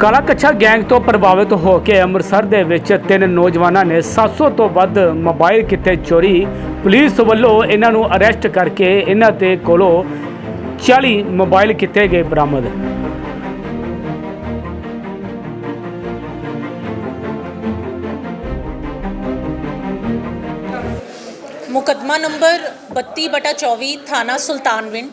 ਕਾਲਾ ਕੱਛਾ ਗੈਂਗ ਤੋਂ ਪ੍ਰਭਾਵਿਤ ਹੋ ਕੇ ਅੰਮ੍ਰਿਤਸਰ ਦੇ ਵਿੱਚ ਤਿੰਨ ਨੌਜਵਾਨਾਂ ਨੇ 700 ਤੋਂ ਵੱਧ ਮੋਬਾਈਲ ਕਿੱਤੇ ਚੋਰੀ। ਪੁਲਿਸ ਵੱਲੋਂ ਇਹਨਾਂ ਨੂੰ ਅਰੈਸਟ ਕਰਕੇ ਇਹਨਾਂ ਤੇ ਕੋਲੋਂ 40 ਮੋਬਾਈਲ ਕਿੱਤੇ ਗਏ ਬਰਾਮਦ। ਮੁਕੱਦਮਾ ਨੰਬਰ 32 ਬਟਾ 24 ਥਾਣਾ ਸੁਲਤਾਨਵਿੰਡ।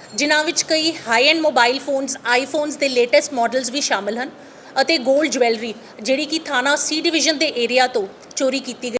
ਜਿਨ੍ਹਾਂ ਵਿੱਚ ਕਈ high end mobile phones iPhones ਦੇ ਲੇਟੈਸਟ ਮਾਡਲਸ ਵੀ ਸ਼ਾਮਲ ਹਨ ਅਤੇ 골ਡ ਜੁਐਲਰੀ ਜਿਹੜੀ ਕਿ ਥਾਣਾ ਸੀ ਡਿਵੀਜ਼ਨ ਦੇ ਏਰੀਆ ਤੋਂ ਚੋਰੀ ਕੀਤੀ ਗਈ।